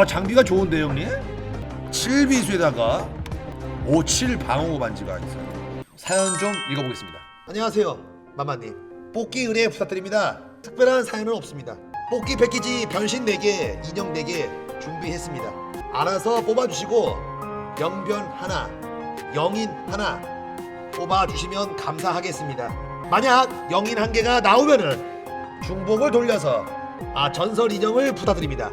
야 장비가 좋은데 형님? 7비수에다가 57 방어 반지가 있어요. 사연 좀 읽어보겠습니다. 안녕하세요 마마님. 뽑기 은혜 부탁드립니다. 특별한 사연은 없습니다. 뽑기 패키지 변신 4개 인형 4개 준비했습니다. 알아서 뽑아주시고 영변 하나 영인 하나 뽑아주시면 감사하겠습니다. 만약 영인 한 개가 나오면은 중복을 돌려서 아 전설 인형을 부탁드립니다.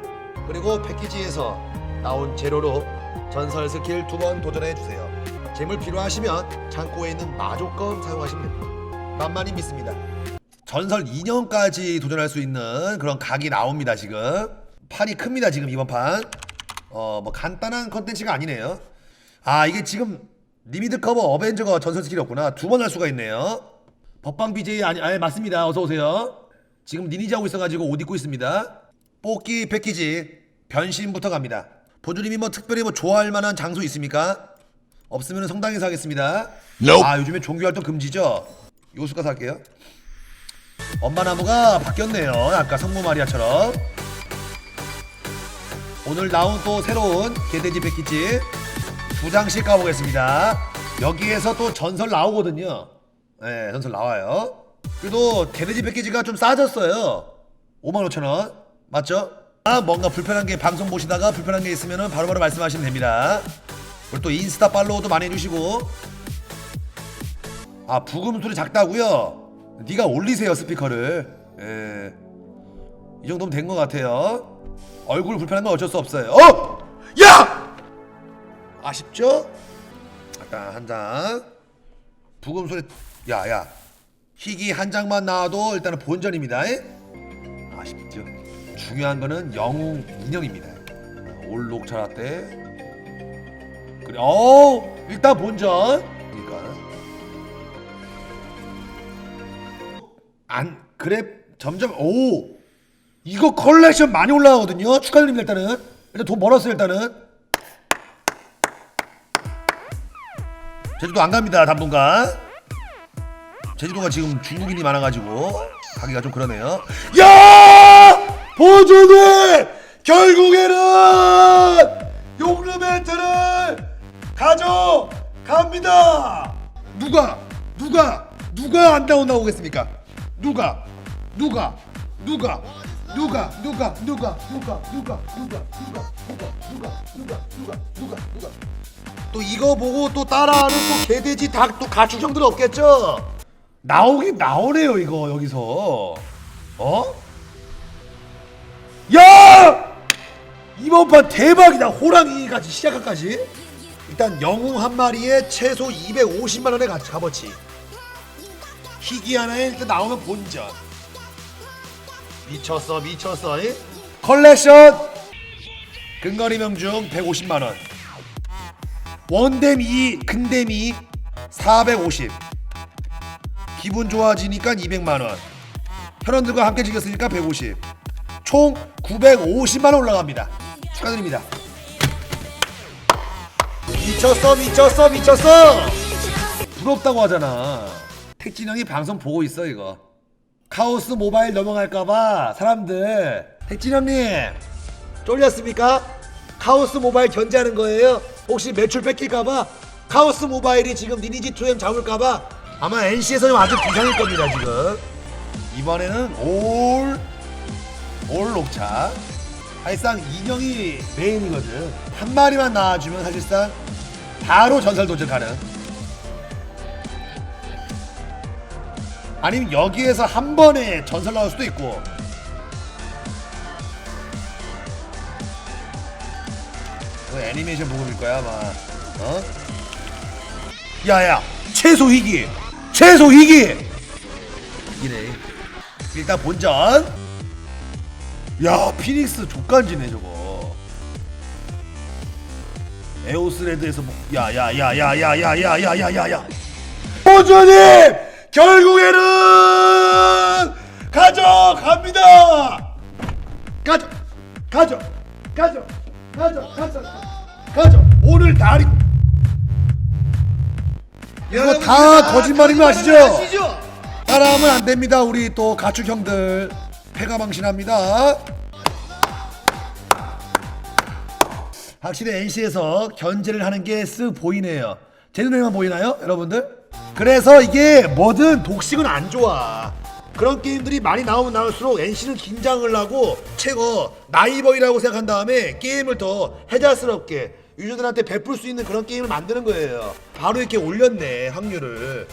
그리고 패키지에서 나온 재료로 전설 스킬 두 번 도전해 주세요. 재물 필요하시면 창고에 있는 마조건 사용하시면 됩니다. 만만히 믿습니다. 전설 인형까지 도전할 수 있는 그런 각이 나옵니다 지금. 판이 큽니다 지금 이번 판 어 뭐 간단한 컨텐츠가 아니네요. 아 이게 지금 리미드 커버 어벤져가 전설 스킬이었구나. 두 번 할 수가 있네요. 법방 BJ 아니 아 맞습니다. 어서 오세요. 지금 니니지 하고 있어가지고 옷 입고 있습니다. 뽑기 패키지 변신부터 갑니다. 보조님이 뭐 특별히 뭐 좋아할 만한 장소 있습니까? 없으면 성당에서 하겠습니다. 아 요즘에 종교활동 금지죠? 요수 가서 할게요. 엄마 나무가 바뀌었네요. 아까 성모 마리아처럼. 오늘 나온 또 새로운 개돼지 패키지 두 장씩 가보겠습니다. 여기에서 또 전설 나오거든요. 네, 전설 나와요. 그래도 개돼지 패키지가 좀 싸졌어요. 55,000원. 맞죠? 아, 뭔가 불편한 게 방송 보시다가 불편한 게 있으면 바로바로 말씀하시면 됩니다. 그리고 또 인스타 팔로우도 많이 해주시고 아 부금 소리 작다고요? 네가 올리세요 스피커를. 예. 이 정도면 된 것 같아요. 얼굴 불편한 건 어쩔 수 없어요. 어? 야! 아쉽죠? 아까 한 장. 부금 소리. 야야. 희귀 한 장만 나와도 일단은 본전입니다. 예? 아쉽죠. 중요한 거는 영웅 인형입니다. 올록 잘했대. 그래. 어 일단 본전. 그러니까. 안 그래 점점 오 이거 컬렉션 많이 올라가거든요 축하드립니다 일단은 일단 돈 벌었어요 일단은 제주도 안 갑니다 당분간. 제주도가 지금 중국인이 많아가지고 가기가 좀 그러네요. 야! 보조들 결국에는 용르멘트를 가져갑니다! 누가 누가 누가 안 나오 나오겠습니까? 누가 누가 누가 누가 누가 누가 누가 누가 누가 누가 누가 누가 누가 누가 누가 누가 또 이거 보고 또 따라하는 또 개돼지 닭 또 가축형들 없겠죠? 나오긴 나오네요 이거 여기서 어? 야! 이번 판 대박이다 호랑이까지 시작까지 일단 영웅 한 마리에 최소 250만 원의 가- 값어치 희귀 하나에 일단 나오면 본전 미쳤어 미쳤어 이? 컬렉션! 근거리 명중 150만원. 원댐 2 근댐 2 450 기분 좋아지니까 200만원. 혈원들과 함께 즐겼으니까 150 총 950만원 올라갑니다. 축하드립니다. 미쳤어 미쳤어 미쳤어! 부럽다고 하잖아. 택진 형이 방송 보고 있어 이거 카오스 모바일 넘어갈까봐 사람들. 택진 형님 쫄렸습니까? 카오스 모바일 견제하는 거예요? 혹시 매출 뺏길까봐? 카오스 모바일이 지금 리니지 2M 잡을까봐? 아마 NC에서는 아주 비상일 겁니다 지금. 이번에는 올, 올 녹차. 사실상 인형이 메인이거든. 한 마리만 나와주면 사실상 바로 전설 도전 가능 아니면 여기에서 한 번에 전설 나올 수도 있고 이거 애니메이션 보급일 거야 아마 어? 야야 최소 희귀 최소 희귀 이래 일단 본전 야 피닉스 족간지네 저거 에오스레드에서 뭐 야야야야야야야야야야야 본전님 결국에는 가져갑니다 가져 가져 가져 가져 가져 가져 오늘 다리 이거 다 거짓말인 거 아시죠? 따라하면 안 됩니다. 우리 또 가축 형들 패가 망신합니다. 확실히 NC에서 견제를 하는 게 쓱 보이네요. 제 눈에만 보이나요, 여러분들? 그래서 이게 뭐든 독식은 안 좋아. 그런 게임들이 많이 나오면 나올수록 NC는 긴장을 하고 최고 나이버이라고 생각한 다음에 게임을 더 해자스럽게 유저들한테 베풀 수 있는 그런 게임을 만드는 거예요. 바로 이렇게 올렸네 확률을.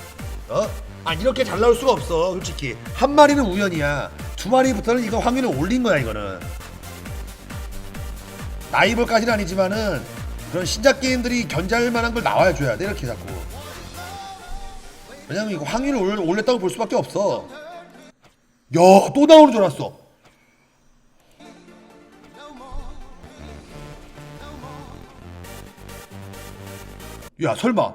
어? 아 이렇게 잘 나올 수가 없어 솔직히 한 마리는 우연이야 두 마리부터는 이거 확률을 올린 거야 이거는 나이벌까지는 아니지만은 그런 신작 게임들이 견제할 만한 걸 나와야 줘야 돼 이렇게 자꾸 왜냐면 이거 확률을 올, 올렸다고 볼 수밖에 없어. 야 또 나오는 줄 알았어. 야 설마.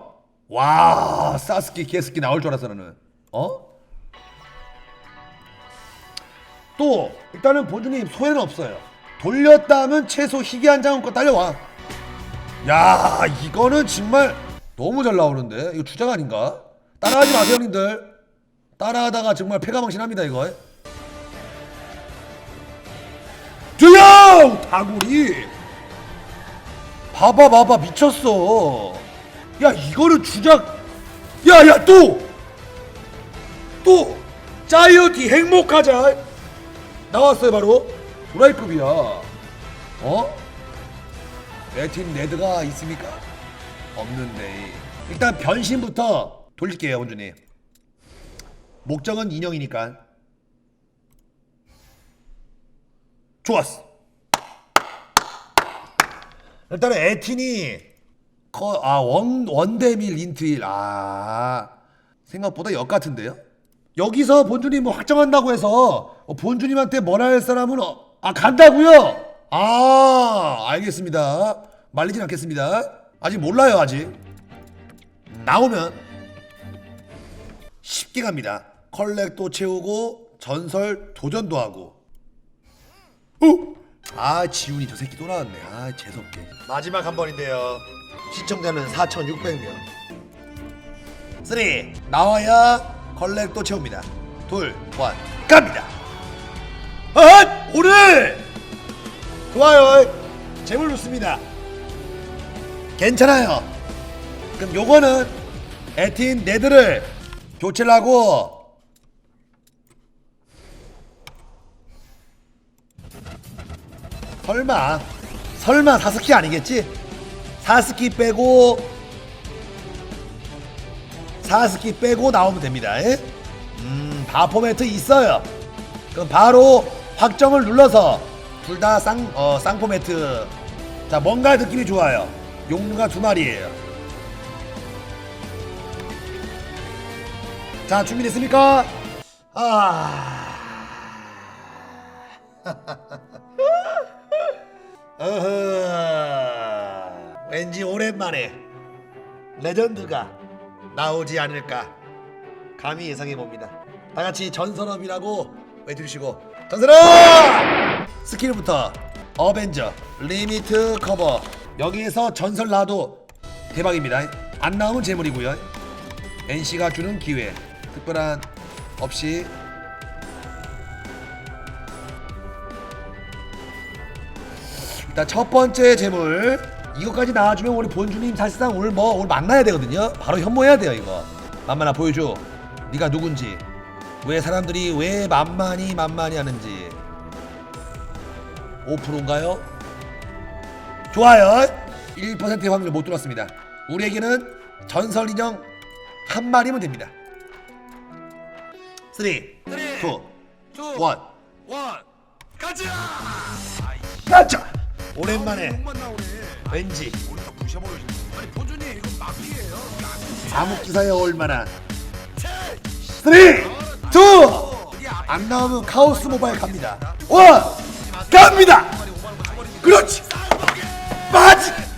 와 사스키 게스키 나올 줄 알았어 나는. 어? 또 일단은 본주님 소외는 없어요. 돌렸다 하면 최소 희귀 한 장은 거 딸려와. 야 이거는 정말 너무 잘 나오는데? 이거 주작 아닌가? 따라하지 마세요 형님들. 따라하다가 정말 패가망신합니다 이거. 드영 다구리! 봐봐 봐봐 미쳤어. 야 이거는 주작. 야야 또! 또! 짜이어티 행복하자. 나왔어요 바로. 도라이급이야. 어? 레틴 레드가 있습니까? 없는데. 일단 변신부터 돌릴게요 원준이 목적은 인형이니까 좋았어 일단은 에틴이 커, 아, 원, 원데밀 인트일. 아, 생각보다 역 같은데요? 여기서 본주님 뭐 확정한다고 해서 어, 본주님한테 뭘할 사람은 어, 아, 간다고요? 아, 알겠습니다. 말리진 않겠습니다. 아직 몰라요, 아직. 음, 나오면 쉽게 갑니다. 컬렉도 채우고 전설 도전도 하고. 어? 아 지훈이 저 새끼 또 나왔네. 아 재수없게. 마지막 한 번인데요. 시청자는 4,600명. 3 나와야 컬렉도 채웁니다. 둘, 원 갑니다. 아 오늘 좋아요. 재물 좋습니다. 괜찮아요. 그럼 요거는 에틴 네드를 교체를 하고 설마 설마 사스키 아니겠지? 사스키 빼고 사스키 빼고 나오면 됩니다. 예? 음, 바포매트 있어요. 그럼 바로 확정을 눌러서 둘 다 쌍, 어, 쌍포매트. 자, 뭔가 느낌이 좋아요. 용루가 두 마리예요. 자, 준비됐습니까? 아. 어허, 왠지 오랜만에 레전드가 나오지 않을까 감히 예상해 봅니다. 다 같이 전선업이라고 외쳐주시고 전선업 스킬부터 어벤져 리미트 커버 여기에서 전설 나도 대박입니다. 안 나오면 재물이고요. NC가 주는 기회 특별한 없이. 일단 첫 번째 재물. 이거까지 나와주면 우리 본주님 사실상 오늘 뭐 오늘 만나야 되거든요. 바로 현모해야 돼요 이거. 만만아 보여줘. 네가 누군지. 왜 사람들이 왜 만만히 만만히 하는지. 5%인가요? 좋아요. 1%의 확률 못 들었습니다. 우리에게는 전설 인형 한 마리면 됩니다 3 2 1 원 가자. 가자! 오랜만에. 나오네. 왠지. 부셔버려. 아니 본준이 이거 막기예요. 암흑기사에 얼마나. 3 2안 나오면 카오스 모바일 갑니다. 원 갑니다. 그렇지. 빠지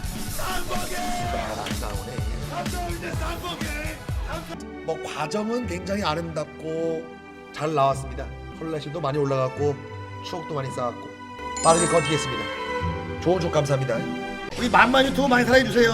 뭐 과정은 굉장히 아름답고 잘 나왔습니다. 컬렉션도 많이 올라갔고 추억도 많이 쌓았고 빠르게 거치겠습니다. 좋은 조언 감사합니다. 우리 만만 유튜브 많이 사랑해주세요.